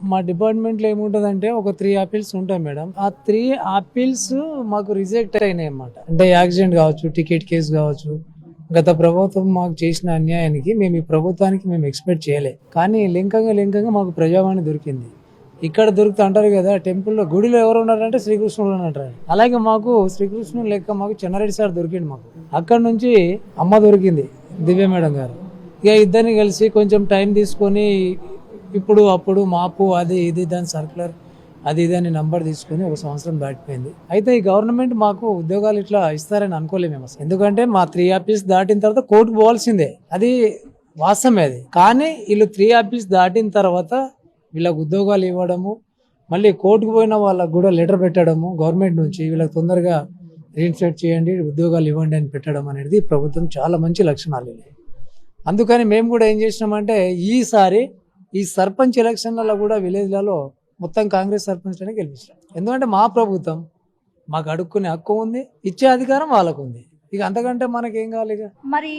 మా డిపార్ట్మెంట్లో ఏముంటుందంటే ఒక త్రీ ఆపిల్స్ ఉంటాయి మేడం. ఆ త్రీ ఆపిల్స్ మాకు రిజెక్ట్ అయినాయి అన్నమాట. అంటే యాక్సిడెంట్ కావచ్చు టికెట్ కేసు కావచ్చు. గత ప్రభుత్వం మాకు చేసిన అన్యాయానికి మేము ఈ ప్రభుత్వానికి మేము ఎక్స్పెక్ట్ చేయలే. కానీ లింకంగా లింకంగా మాకు ప్రజావాణి దొరికింది. ఇక్కడ దొరుకుతా అంటారు కదా టెంపుల్లో గుడిలో ఎవరు ఉన్నారంటే శ్రీకృష్ణుడు అని అంటారు అలాగే మాకు శ్రీకృష్ణుడు లెక్క మాకు చెన్నారెడ్డి సార్ దొరికింది మాకు. అక్కడ నుంచి అమ్మ దొరికింది దివ్య మేడం గారు. ఇక ఇద్దరిని కలిసి కొంచెం టైం తీసుకొని ఇప్పుడు అప్పుడు మాపు అది ఇది దాని సర్కులర్ అది ఇది అని నంబర్ తీసుకొని ఒక సంవత్సరం దాటిపోయింది. అయితే ఈ గవర్నమెంట్ మాకు ఉద్యోగాలు ఇట్లా ఇస్తారని అనుకోలేము మేము అసలు. ఎందుకంటే మా త్రీ ఆఫీస్ దాటిన తర్వాత కోర్టు పోవాల్సిందే. అది వాస్తవమే అది. కానీ వీళ్ళు త్రీ ఆఫీస్ దాటిన తర్వాత వీళ్ళకు ఉద్యోగాలు ఇవ్వడము మళ్ళీ కోర్టుకు పోయిన వాళ్ళకు కూడా లెటర్ పెట్టడము గవర్నమెంట్ నుంచి వీళ్ళకి తొందరగా రీఇన్స్టేట్ చేయండి ఉద్యోగాలు ఇవ్వండి అని పెట్టడం అనేది ప్రభుత్వం చాలా మంచి లక్షణాలు అందుకని మేము కూడా ఏం చేసినామంటే ఈసారి ఈ సర్పంచ్ ఎలక్షన్లలో కూడా విలేజ్లలో మొత్తం కాంగ్రెస్ సర్పంచ్లనే గెలిపించాం ఎందుకంటే మా ప్రభుత్వం మాకు అడుక్కునే హక్కు ఉంది ఇచ్చే అధికారం వాళ్ళకు ఉంది. ఇక అంతకంటే మనకేం కావాలి ఇక? మరి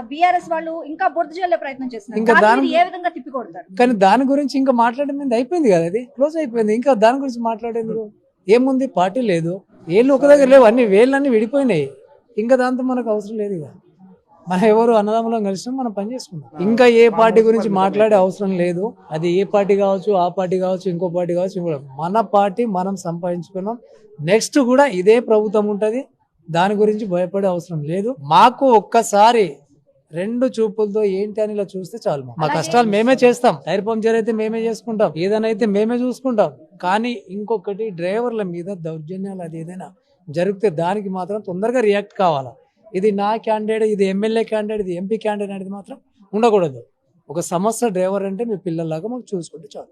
బిఆర్ఎస్ వాళ్ళు ఇంకా బురద జల్లే ప్రయత్నం చేస్తున్నారు. ఇంకా దాని- ఏ విధంగా తిప్పి కొడతారు కానీ దాని గురించి ఇంకా మాట్లాడడం అయిపోయింది కదా అది క్లోజ్ అయిపోయింది. ఇంకా దాని గురించి మాట్లాడేందుకు? ఏముంది? పార్టీ లేదు. ఏళ్ళు ఒక దగ్గర లేవు. అన్ని వేళ్ళన్నీ విడిపోయినాయి. ఇంకా దాంతో మనకు అవసరం లేదు ఇక. మనం ఎవరు అన్నదమ్ములం కలిసినా మనం పని చేసుకుందాం ఇంకా ఏ పార్టీ గురించి మాట్లాడే అవసరం లేదు. అది ఏ పార్టీ కావచ్చు ఆ పార్టీ కావచ్చు ఇంకో పార్టీ కావచ్చు ఇంకో మన పార్టీ మనం సంపాదించుకున్నాం. నెక్స్ట్ కూడా ఇదే ప్రభుత్వం ఉంటది. దాని గురించి భయపడే అవసరం లేదు. మాకు ఒక్కసారి రెండు చూపులతో ఏంటి అని ఇలా చూస్తే చాలు మా కష్టాలు మేమే చేస్తాం. టైర్ పంక్చర్ అయితే మేమే చేసుకుంటాం. ఏదైనా అయితే మేమే చూసుకుంటాం. కానీ ఇంకొకటి డ్రైవర్ల మీద దౌర్జన్యాలు అది ఏదైనా జరిగితే దానికి మాత్రం తొందరగా రియాక్ట్ కావాలా. ఇది నా క్యాండిడేట్ ఇది ఎమ్మెల్యే క్యాండిడేట్ ఇది ఎంపీ క్యాండిడేట్ అనేది మాత్రం ఉండకూడదు. ఒక సమస్య డ్రైవర్ అంటే మీ పిల్లల్లాగా మాకు చూసుకుంటే చాలు.